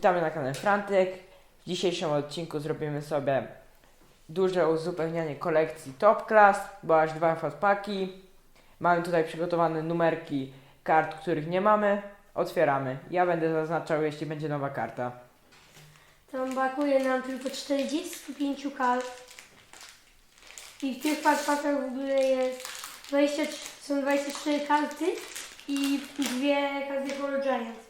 Witamy na kanale Frantyk. W dzisiejszym odcinku zrobimy sobie duże uzupełnianie kolekcji Top Class, bo aż dwa fatpaki. Mamy tutaj przygotowane numerki kart, których nie mamy. Otwieramy. Ja będę zaznaczał, jeśli będzie nowa karta. Tam brakuje nam tylko 45 kart. I w tych paczkach w ogóle jest 20, są 24 karty i dwie karty Color Giant.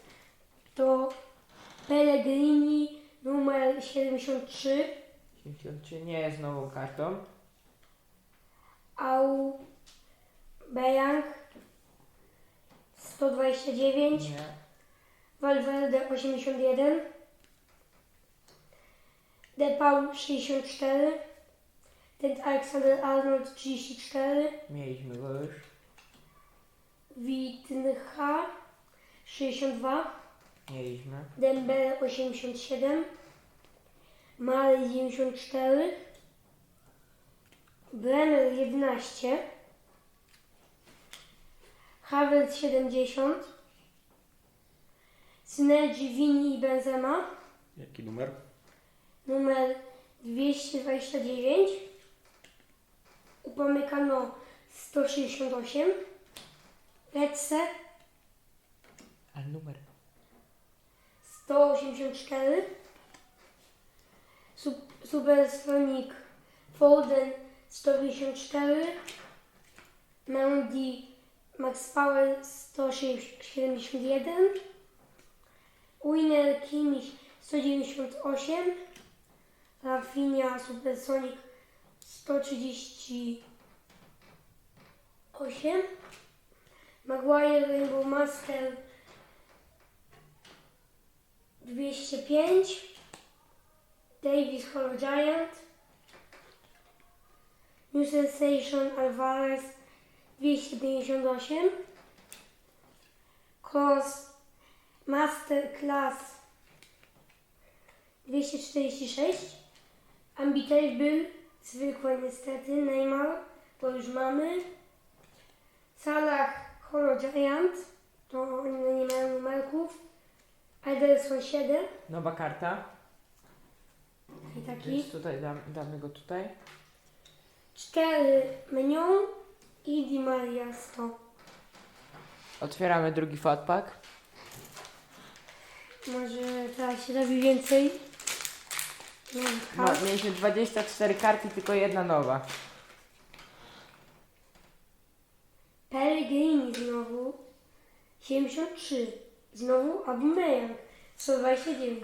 Pellegrini numer 73, 73 nie jest nową kartą. Au Bejang 129, Nie. Valverde 81, De Paul 64, ten Aleksander Arnold 34, Mieliśmy go już. Witnha 62, Mieliśmy. Dembele 87, Male 94, Brenner 11, Havertz 70, Synergy Vini i Benzema. Jaki numer? numer 229, Upamecano 168, Lecce Ale numer. 184, Sup- Supersonic Foden 154, Mendy Max Power 171, Winner Kimmich 198, Rafinha Supersonic 138, Maguire Rainbow Master 205, Davis Hollow Giant, New Sensation Alvarez 258, Cross Master Class 246, Ambitable zwykłe niestety, Neymar, bo już mamy, Salah Hollow Giant, to oni nie mają numerków, Ederson 7 Nowa karta. i taki. Więc tutaj dam, damy go tutaj. Cztery menu i Di Maria 100. Otwieramy drugi fatpak. Może teraz się robi więcej. Nie wiem, No, kart. mieliśmy 24 karty, tylko jedna nowa. Pellegrini znowu 73. Znowu Aubameyang 129.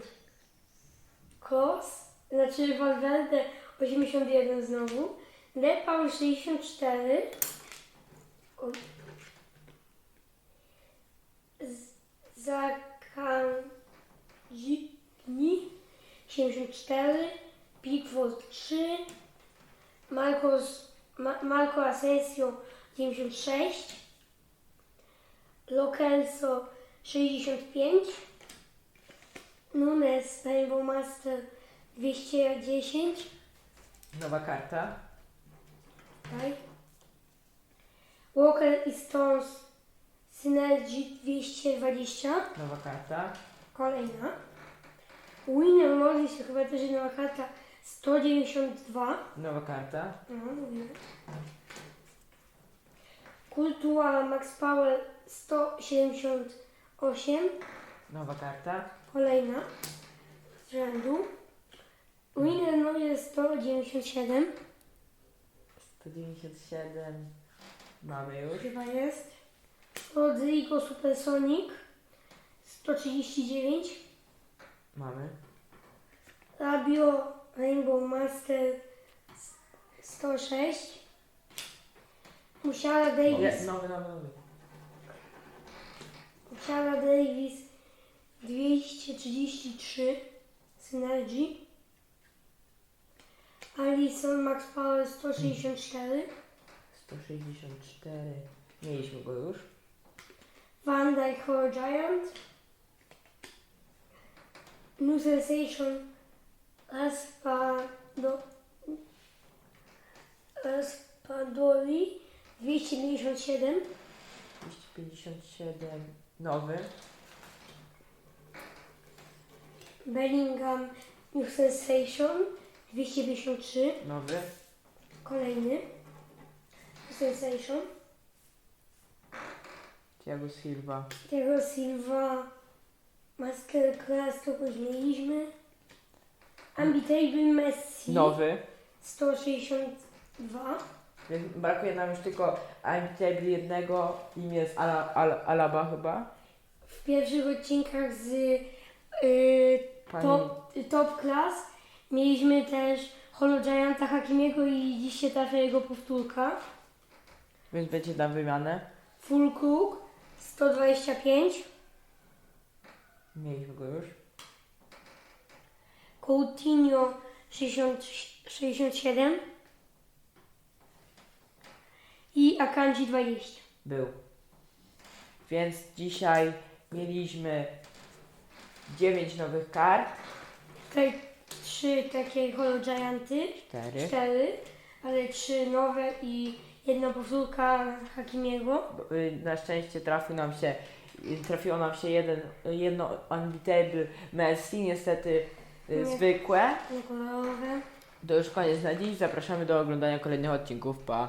Kos, znaczy Valverde 81 znowu. De Paul 64. O. Z- Zakanjini 74. Pickford 3. Marcos, Ma, Marco Asensio 96. Lokelso 65, Nunes Rainbow Master 210. Nowa karta. Tak. Walker i Stones Synergy 220. Nowa karta. Kolejna. Winner Moses chyba też jest nowa karta 192. Nowa karta. No. Kultura Max Powell 170. Osiem. Nowa karta. Kolejna z rzędu. Winner numer 197. 197. Mamy już. Chyba jest. Rodrigo Supersonic. 139. Mamy. Rabio Rainbow Master 106. Musiała Davis. Nowy, nowy, nowy. Musiala Davis 233 Synergy. Alison Max Power 164. 164. Mieliśmy go już. Van Dyke Horror Giant. New Sensation Raspado, Raspadori 257. 257. Nowy. Bellingham New Sensation 253. Nowy. Kolejny. New Sensation. Thiago Silva. Tego Silva Masterclass to późniejliśmy. Unbeatable Messi Nowy. 162. Więc brakuje nam już tylko Unbeatable jednego. Im jest Ala, Al, Alaba chyba. W pierwszych odcinkach z y, Pani... top, top Class mieliśmy też Holo Gianta Hakimiego i dziś się trafia jego powtórka. Więc będzie na wymianę. Full Cook 125. Mieliśmy go już. Coutinho 60, 67 i Akanji 20. Był. Więc dzisiaj mieliśmy 9 nowych kart. Tutaj trzy takie Holo Gianty, 4. cztery, ale trzy nowe i jedna powtórka Hakimiego. Na szczęście trafił nam się, trafiło nam się jeden, jedno Unbeatable Messi, niestety y, Nie. zwykłe. kolorowe. To już koniec na dziś. Zapraszamy do oglądania kolejnych odcinków. Pa!